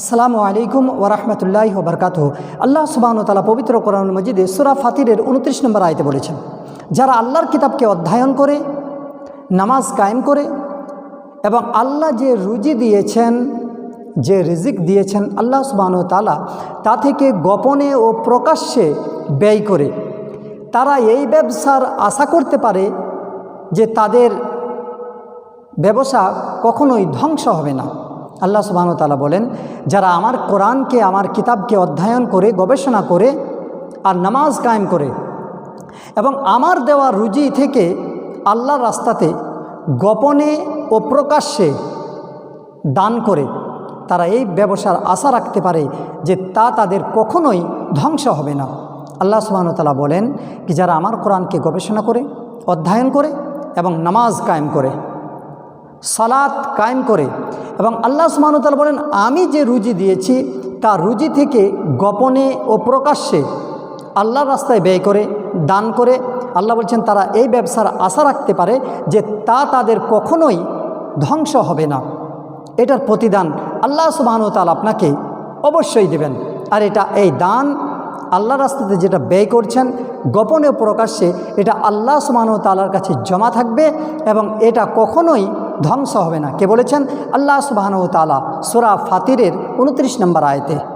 আসসালামু আলাইকুম ওরহমতুল্লাহ বরকাত আল্লাহ সুবাহন তালা পবিত্র কোরআন মজিদে সুরা ফাতিরের উনত্রিশ নম্বর আয়তে বলেছেন, যারা আল্লাহর কিতাবকে অধ্যয়ন করে, নামাজ কায়েম করে এবং আল্লাহ যে রুজি দিয়েছেন, যে রিজিক দিয়েছেন আল্লাহ সুবাহন তালা তা থেকে গোপনে ও প্রকাশ্যে ব্যয় করে, তারা এই ব্যবসার আশা করতে পারে যে তাদের ব্যবসা কখনোই ধ্বংস হবে না। আল্লাহ সুবাহতালা বলেন, যারা আমার কোরআনকে, আমার কিতাবকে অধ্যয়ন করে, গবেষণা করে আর নামাজ কায়েম করে এবং আমার দেওয়া রুজি থেকে আল্লাহর রাস্তাতে গোপনে ও প্রকাশ্যে দান করে, তারা এই ব্যবসার আশা রাখতে পারে যে তা তাদের কখনোই ধ্বংস হবে না। আল্লাহ সুবাহতালা বলেন কি, যারা আমার কোরআনকে গবেষণা করে, অধ্যয়ন করে এবং নামাজ কায়েম করে সালাত কায়েম করে। এবং আল্লাহ সুমানুতাল বলেন, আমি যে রুজি দিয়েছি, তা রুজি থেকে গোপনে ও প্রকাশ্যে আল্লাহর রাস্তায় ব্যয় করে, দান করে। আল্লাহ বলছেন, তারা এই ব্যবসার আশা রাখতে পারে যে তা তাদের কখনোই ধ্বংস হবে না। এটার প্রতিদান আল্লাহ সুবাহতাল আপনাকে অবশ্যই দেবেন। আর এটা এই দান আল্লাহ রাস্তাতে যেটা ব্যয় করছেন, গোপনে প্রকাশ্যে, এটা আল্লাহ সুবাহ তালার কাছে জমা থাকবে এবং এটা কখনোই ধ্বংস হবে না। কে বলেছেন? আল্লাহ সুবাহানু তালা সুরা ফাতিরের উনত্রিশ নম্বর আয়তে।